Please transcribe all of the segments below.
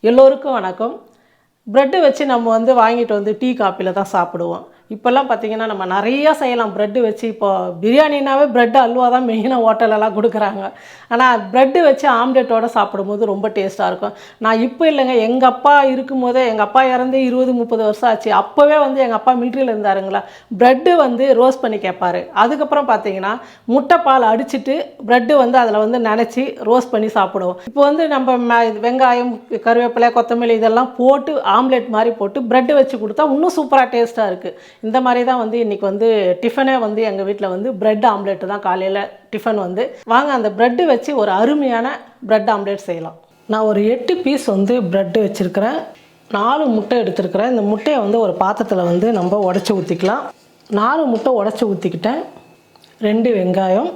எல்லோருக்கும் வணக்கம். ப்ரெட்டு வச்சு நம்ம வந்து வாங்கிட்டு வந்து டீ காப்பியில் தான் சாப்பிடுவோம். இப்போல்லாம் பார்த்தீங்கன்னா நம்ம நிறையா செய்யலாம். ப்ரெட்டு வச்சு இப்போ பிரியாணினாவே ப்ரெட் அல்வா தான் மெயினாக ஹோட்டலெல்லாம் கொடுக்குறாங்க. ஆனால் ப்ரெட்டு வச்சு ஆம்லேட்டோடு சாப்பிடும்போது ரொம்ப டேஸ்ட்டாக இருக்கும். நான் இப்போ இல்லைங்க எங்கள் அப்பா இருக்கும்போதே எங்கள் அப்பா இறந்து இருபது முப்பது வருஷம் ஆச்சு. அப்போவே வந்து எங்கள் அப்பா மிலிட்ரியில் இருந்தாருங்களா? ப்ரெட்டு வந்து ரோஸ்ட் பண்ணி கேட்பாரு அதுக்கப்புறம் பார்த்தீங்கன்னா முட்டைப்பால் அடிச்சுட்டு ப்ரெட்டு வந்து அதில் வந்து நினச்சி ரோஸ்ட் பண்ணி சாப்பிடுவோம். இப்போ வந்து நம்ம ம- வெங்காயம் கருவேப்பிலை கொத்தமல்லி இதெல்லாம் போட்டு ஆம்லெட் மாதிரி போட்டு ப்ரெட்டு வச்சு கொடுத்தா இன்னும் சூப்பராக டேஸ்ட்டாக இருக்குது இந்த மாதிரி தான் வந்து இன்றைக்கி வந்து டிஃபனே வந்து எங்கள் வீட்டில் வந்து ப்ரெட் ஆம்லேட்டு தான் காலையில் டிஃபன் வந்து. வாங்க அந்த ப்ரெட்டு வச்சு ஒரு அருமையான ப்ரெட் ஆம்லெட் செய்யலாம். நான் ஒரு எட்டு பீஸ் வந்து ப்ரெட்டு வச்சுருக்கிறேன். நாலு முட்டை எடுத்துருக்கிறேன். இந்த முட்டையை வந்து ஒரு பாத்திரத்தில் வந்து நம்ம உடச்சி ஊற்றிக்கலாம் நாலு முட்டை உடச்சி ஊற்றிக்கிட்டேன் ரெண்டு வெங்காயம்.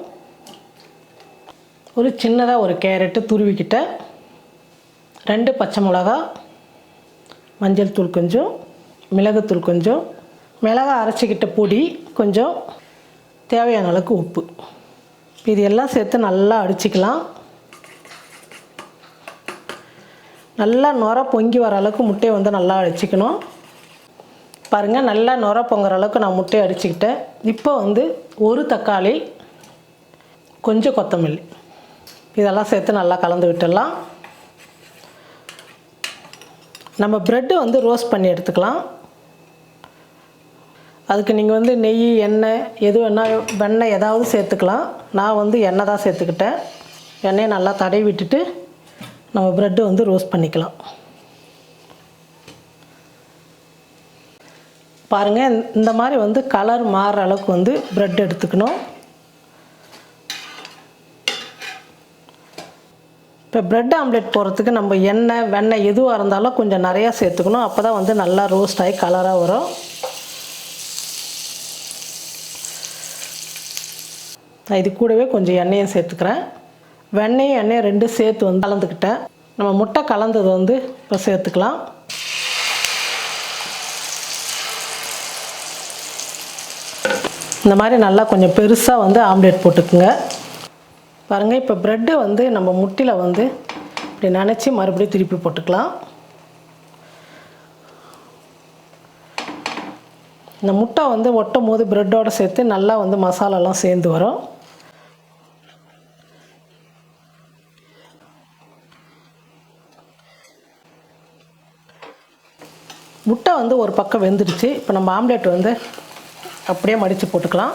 ஒரு சின்னதாக ஒரு கேரட்டு துருவிக்கிட்டேன். ரெண்டு பச்சை மிளகா மஞ்சள் தூள் கொஞ்சம். மிளகுத்தூள் கொஞ்சம். மிளகா அரைச்சிக்கிட்ட பொடி கொஞ்சம் தேவையான அளவுக்கு உப்பு. இது எல்லாம் சேர்த்து நல்லா அடிச்சிக்கலாம். நல்லா நுர பொங்கி வர அளவுக்கு முட்டையை வந்து நல்லா அடிச்சிக்கணும். பாருங்கள் நல்லா நுர பொங்குற அளவுக்கு நான் முட்டையை அடிச்சுக்கிட்டேன். இப்போ வந்து ஒரு தக்காளி கொஞ்சம் கொத்தமல்லி. இதெல்லாம் சேர்த்து நல்லா கலந்து விட்டுடலாம். நம்ம ப்ரெட்டு வந்து ரோஸ்ட் பண்ணி எடுத்துக்கலாம். அதுக்கு நீங்கள் வந்து நெய் எண்ணெய் எது வேணால் வெண்ணெய் ஏதாவது சேர்த்துக்கலாம். நான் வந்து எண்ணெய் தான் சேர்த்துக்கிட்டேன். எண்ணெயை நல்லா தடவி விட்டுட்டு நம்ம ப்ரெட்டு வந்து ரோஸ்ட் பண்ணிக்கலாம். பாருங்கள் இந்த மாதிரி வந்து கலர் மாறுற அளவுக்கு வந்து ப்ரெட் எடுத்துக்கணும். இப்போ ப்ரெட் ஆம்லெட் போடுறதுக்கு நம்ம எண்ணெய் வெண்ணெய் எதுவாக இருந்தாலும் கொஞ்சம் நிறையா சேர்த்துக்கணும். அப்போ தான் வந்து நல்லா ரோஸ்ட் ஆகி கலராக வரும். நான் இது கூடவே கொஞ்சம் எண்ணெயும் சேர்த்துக்கிறேன். வெண்ணெயும் எண்ணெயும் ரெண்டும் சேர்த்து வந்து கலந்துக்கிட்டேன். நம்ம முட்டை கலந்தது வந்து இப்போ சேர்த்துக்கலாம். இந்த மாதிரி நல்லா கொஞ்சம் பெருசாக வந்து ஆம்லேட் போட்டுக்குங்க. பாருங்கள் இப்போ ப்ரெட்டு வந்து நம்ம முட்டியில் வந்து இப்படி நினச்சி மறுபடியும் திருப்பி போட்டுக்கலாம். இந்த முட்டை வந்து ஒட்டும் போது ப்ரெட்டோடு சேர்த்து நல்லா வந்து மசாலாலாம் சேர்ந்து வரும். முட்டை வந்து ஒரு பக்கம் வெந்துடுச்சு. இப்போ நம்ம ஆம்லேட் வந்து அப்படியே மடித்து போட்டுக்கலாம்.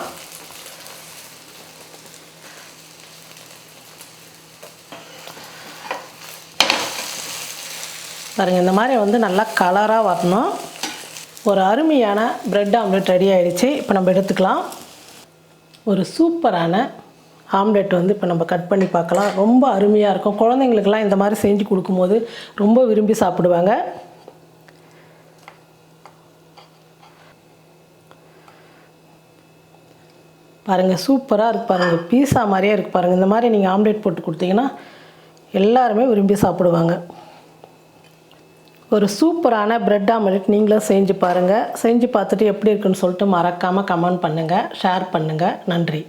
பாருங்கள் இந்த மாதிரி வந்து நல்லா கலராக வரணும். ஒரு அருமையான பிரெட் ஆம்லெட் ரெடி ஆகிடுச்சு இப்போ நம்ம எடுத்துக்கலாம். ஒரு சூப்பரான ஆம்லெட் வந்து இப்போ நம்ம கட் பண்ணி பார்க்கலாம். ரொம்ப அருமையாக இருக்கும். குழந்தைங்களுக்கெல்லாம் இந்த மாதிரி செஞ்சு கொடுக்கும்போது ரொம்ப விரும்பி சாப்பிடுவாங்க. பாருங்கள் சூப்பராக இருக்குது பாருங்கள் பீஸா மாதிரியே இருக்குது பாருங்கள் இந்த மாதிரி நீங்கள் ஆம்லெட் போட்டு கொடுத்தீங்கன்னா எல்லாருமே விரும்பி சாப்பிடுவாங்க. ஒரு சூப்பரான பிரெட் ஆம்லெட் நீங்களும் செஞ்சு பாருங்கள் செஞ்சு பார்த்துட்டு எப்படி இருக்குன்னு சொல்லிட்டு மறக்காமல் கமெண்ட் பண்ணுங்கள் ஷேர் பண்ணுங்கள் நன்றி.